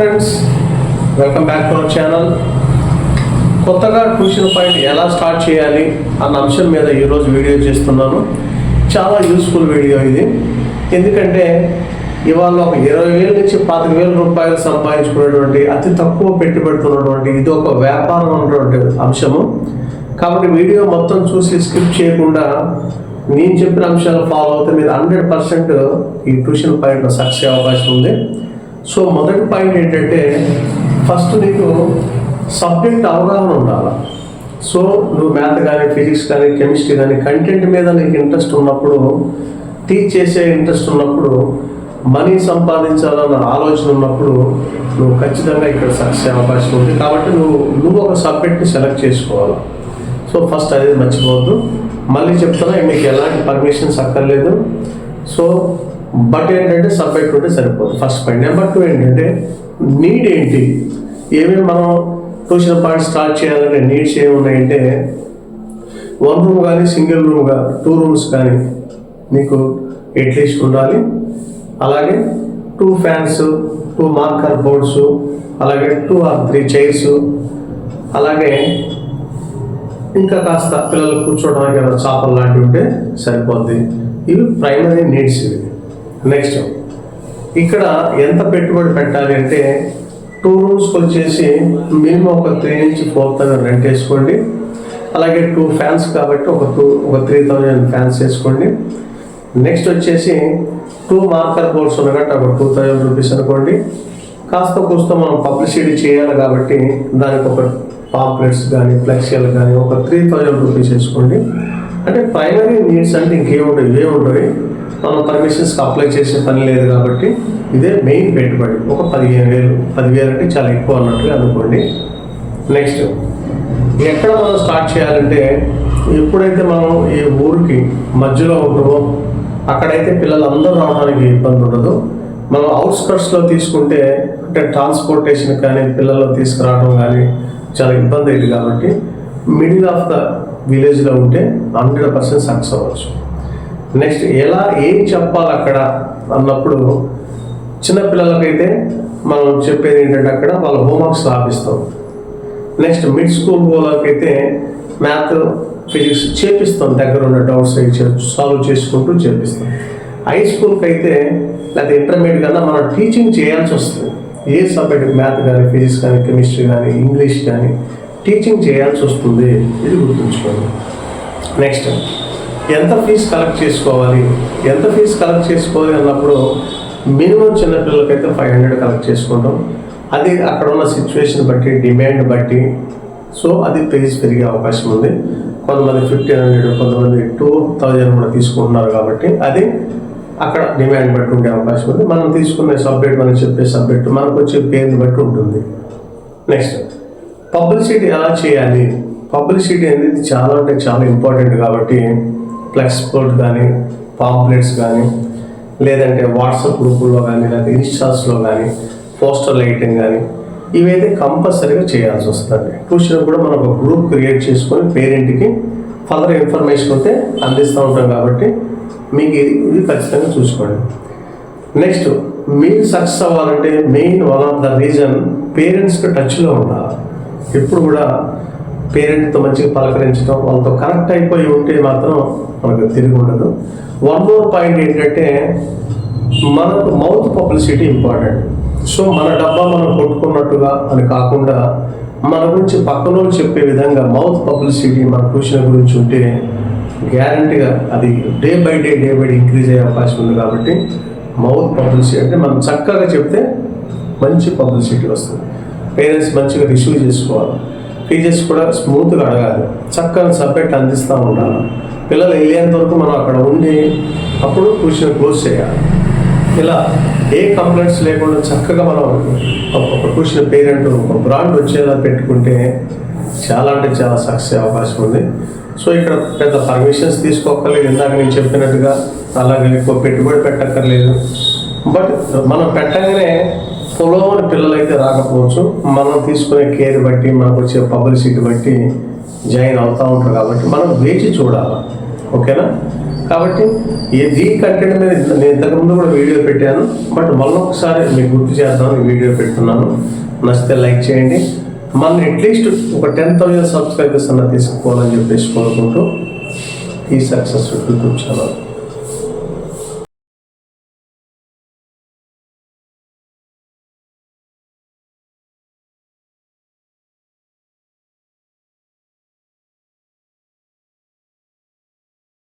Friends welcome back to our channel కొత్తగా tuition point ఎలా start చేయాలి అన్న అంశం మీద ఈరోజు వీడియో చేస్తున్నాను. చాలా యూస్ఫుల్ వీడియో ఇది. ఎందుకంటే ఇవాళ ఒక ఇరవై వేల నుంచి పాతిక వేల రూపాయలు సంపాదించుకునేటువంటి అతి తక్కువ పెట్టుబడుతున్నటువంటి ఇది ఒక వ్యాపారం అన్నటువంటి అంశము. కాబట్టి వీడియో మొత్తం చూసి స్కిప్ చేయకుండా నేను చెప్పిన అంశాలు ఫాలో అవుతే మీరు హండ్రెడ్ పర్సెంట్ ఈ ట్యూషన్ పాయింట్లో సక్సెస్ అవకాశం ఉంది. సో మొదటి పాయింట్ ఏంటంటే ఫస్ట్ నీకు సబ్జెక్ట్ అవగాహన ఉండాలి? సో నువ్వు మ్యాథ్ కానీ ఫిజిక్స్ కానీ కెమిస్ట్రీ కానీ కంటెంట్ మీద నీకు ఇంట్రెస్ట్ ఉన్నప్పుడు టీచ్ చేసే ఇంట్రెస్ట్ ఉన్నప్పుడు మనీ సంపాదించాలన్న ఆలోచన ఉన్నప్పుడు నువ్వు ఖచ్చితంగా ఇక్కడ సక్సెస్ అవకాశం ఉంది. కాబట్టి నువ్వు నువ్వు ఒక సబ్జెక్ట్ని సెలెక్ట్ చేసుకోవాలి? సో ఫస్ట్ అనేది మర్చిపోవద్దు. మళ్ళీ చెప్తున్నా మీకు ఎలాంటి పర్మిషన్స్ అక్కర్లేదు. సో బట్ ఏంటంటే సబ్జెక్ట్ ఉంటే సరిపోదు. ఫస్ట్ పాయింట్ నెంబర్ టూ ఏంటంటే నీడ్ ఏంటి? ఏమేమి మనం ట్యూషన్ పాయింట్ స్టార్ట్ చేయాలంటే నీడ్స్ ఏమున్నాయంటే వన్ రూమ్ కానీ సింగిల్ రూమ్గా టూ రూమ్స్ కానీ నీకు ఎట్లీస్ట్ ఉండాలి. అలాగే two fans two marker boards అలాగే టూ ఆర్ త్రీ చైర్స్ అలాగే ఇంకా కాస్త పిల్లలు కూర్చోవడానికి ఏమైనా చాపలు లాంటివి ఉంటే సరిపోద్ది. ఇవి ప్రైమరీ నీడ్స్ ఇవి. నెక్స్ట్ ఇక్కడ ఎంత పెట్టుబడి పెట్టాలి అంటే టూ రూమ్స్కి వచ్చేసి మినిమం ఒక త్రీ నుంచి ఫోర్ థౌజండ్ రెంట్ వేసుకోండి. అలాగే టూ ఫ్యాన్స్ కాబట్టి ఒక టూ ఒక త్రీ థౌజండ్ ఫ్యాన్స్ వేసుకోండి. నెక్స్ట్ వచ్చేసి టూ మార్కర్ బోర్డ్స్ ఉన్నట్టు ఒక టూ థౌజండ్ రూపీస్ అనుకోండి. కాస్త కూస్త మనం పబ్లిసిటీ చేయాలి కాబట్టి దానికి ఒక పాంప్లెట్స్ కానీ ఫ్లెక్సీలు కానీ ఒక త్రీ థౌజండ్ రూపీస్ వేసుకోండి. అంటే ప్రైమరీ నీడ్స్ అంటే ఇంకేముంటాయి ఇవే మనం పర్మిషన్స్కి అప్లై చేసే పని లేదు కాబట్టి ఇదే మెయిన్ పెట్టుబడి. ఒక పదిహేను వేలు పదివేలు అంటే చాలా ఎక్కువ అన్నట్టుగా అనుకోండి. నెక్స్ట్ ఎక్కడ మనం స్టార్ట్ చేయాలంటే ఎప్పుడైతే మనం ఈ ఊరికి మధ్యలో ఉంటామో అక్కడైతే పిల్లలందరూ రావడానికి ఇబ్బంది ఉండదు. మనం అవుట్స్కట్స్లో తీసుకుంటే అంటే ట్రాన్స్పోర్టేషన్ కానీ పిల్లలు తీసుకురావడం కానీ చాలా ఇబ్బంది అయింది కాబట్టి మిడిల్ ఆఫ్ ద విలేజ్లో ఉంటే హండ్రెడ్ పర్సెంట్ సక్సెస్ అవ్వచ్చు. నెక్స్ట్ ఎలా ఏం చెప్పాలి అక్కడ అన్నప్పుడు చిన్నపిల్లలకైతే మనం చెప్పేది ఏంటంటే అక్కడ వాళ్ళ హోంవర్క్స్ రాపిస్తాం నెక్స్ట్ మిడ్ స్కూల్ వాళ్ళకైతే మ్యాథ్ ఫిజిక్స్ చేపిస్తాం. దగ్గర ఉన్న డౌట్స్ సాల్వ్ చేసుకుంటూ చేపిస్తాం. హై స్కూల్కి అయితే లేకపోతే ఇంటర్మీడియట్ కన్నా మనం టీచింగ్ చేయాల్సి వస్తుంది. ఏ సబ్జెక్ట్ మ్యాథ్ కానీ ఫిజిక్స్ కానీ కెమిస్ట్రీ కానీ ఇంగ్లీష్ కానీ టీచింగ్ చేయాల్సి వస్తుంది. ఇది గుర్తుంచుకోండి. నెక్స్ట్ ఎంత ఫీజు కలెక్ట్ చేసుకోవాలి? ఎంత ఫీజు కలెక్ట్ చేసుకోవాలి అన్నప్పుడు మినిమం చిన్నపిల్లలకైతే ఫైవ్ హండ్రెడ్ కలెక్ట్ చేసుకుంటాం. అది అక్కడ ఉన్న సిచ్యువేషన్ బట్టి డిమాండ్ బట్టి. సో అది ప్రైస్ పెరిగే అవకాశం ఉంది. కొంతమంది ఫిఫ్టీన్ హండ్రెడ్ కొంతమంది టూ థౌజండ్ కూడా తీసుకుంటున్నారు కాబట్టి అది అక్కడ డిమాండ్ బట్టి ఉండే అవకాశం ఉంది. మనం తీసుకునే సబ్జెక్ట్ మనం చెప్పే సబ్జెక్ట్ మనకు వచ్చే పేరుని బట్టి ఉంటుంది. నెక్స్ట్ పబ్లిసిటీ ఎలా చేయాలి? పబ్లిసిటీ అనేది చాలా అంటే చాలా ఇంపార్టెంట్ కాబట్టి ఫ్లెక్స్ బోర్డ్ కానీ పాంప్లెట్స్ కానీ లేదంటే వాట్సాప్ గ్రూపుల్లో కానీ లేకపోతే ఇన్స్టాల్స్లో కానీ పోస్టర్ లైటింగ్ కానీ ఇవైతే కంపల్సరీగా చేయాల్సి వస్తుంది ట్యూషన్ కూడా మనం ఒక గ్రూప్ క్రియేట్ చేసుకొని పేరెంట్కి ఫర్దర్ ఇన్ఫర్మేషన్ ఉంటే అందిస్తూ ఉంటాం కాబట్టి మీకు ఇది ఇది ఖచ్చితంగా చూసుకోండి. నెక్స్ట్ మీరు సక్సెస్ అవ్వాలంటే main one of the reason పేరెంట్స్కి టచ్లో ఉండాలి. ఎప్పుడు కూడా పేరెంట్తో మంచిగా పలకరించడం వాళ్ళతో కనెక్ట్ అయిపోయి ఉంటే మాత్రం మనకు తిరిగి ఉండదు. వన్ మోర్ పాయింట్ ఏంటంటే మనకు మౌత్ పబ్లిసిటీ ఇంపార్టెంట్ సో మన డబ్బా మనం కొట్టుకున్నట్టుగా అని కాకుండా మన గురించి పక్కన వాళ్ళు చెప్పే విధంగా మౌత్ పబ్లిసిటీ మన ట్యూషన్ గురించి ఉంటే గ్యారంటీగా అది day by day day by day increase అయ్యే అవకాశం ఉంది కాబట్టి మౌత్ పబ్లిసిటీ అంటే మనం చక్కగా చెప్తే మంచి పబ్లిసిటీ వస్తుంది. పేరెంట్స్ మంచిగా రిసీవ్ చేసుకోవాలి. టీచర్స్ కూడా స్మూత్గా అడగాలి. చక్కగా సబ్జెక్ట్ అందిస్తూ ఉండాలి. పిల్లలు వెళ్ళేంత వరకు మనం అక్కడ ఉండి అప్పుడు ట్యూషన్ క్లోజ్ చేయాలి. ఇలా ఏ కంప్లైంట్స్ లేకుండా చక్కగా మనం ఒక ట్యూషన్ పేరెంట్ ఒక బ్రాండ్ వచ్చేలా పెట్టుకుంటే చాలా అంటే చాలా సక్సెస్ అయ్యే అవకాశం ఉంది. సో ఇక్కడ పెద్ద పర్మిషన్స్ తీసుకోక్కర్లేదు. ఇందాక నేను చెప్పినట్టుగా అలాగే ఎక్కువ పెట్టుబడి పెట్టక్కర్లేదు. బట్ మనం పెట్టగానే పొలవని పిల్లలైతే రాకపోవచ్చు. మనం తీసుకునే కేర్ బట్టి మనకు వచ్చే పబ్లిసిటీ బట్టి జాయిన్ అవుతూ ఉంటారు కాబట్టి మనం వేచి చూడాలి? ఓకేనా? కాబట్టి ఈ కంటెంట్ మీద నేను ఇంతకుముందు కూడా వీడియో పెట్టాను. బట్ మళ్ళీ ఒకసారి మీకు గుర్తు చేద్దామని వీడియో పెడుతున్నాను. నచ్చితే లైక్ చేయండి. మన అట్లీస్ట్ ఒక టెన్ థౌజండ్ సబ్స్క్రైబర్స్ అన్న తీసుకోవాలని చెప్పేసి కోరుకుంటూ ఈ సక్సెస్ యూట్యూబ్ ఛానల్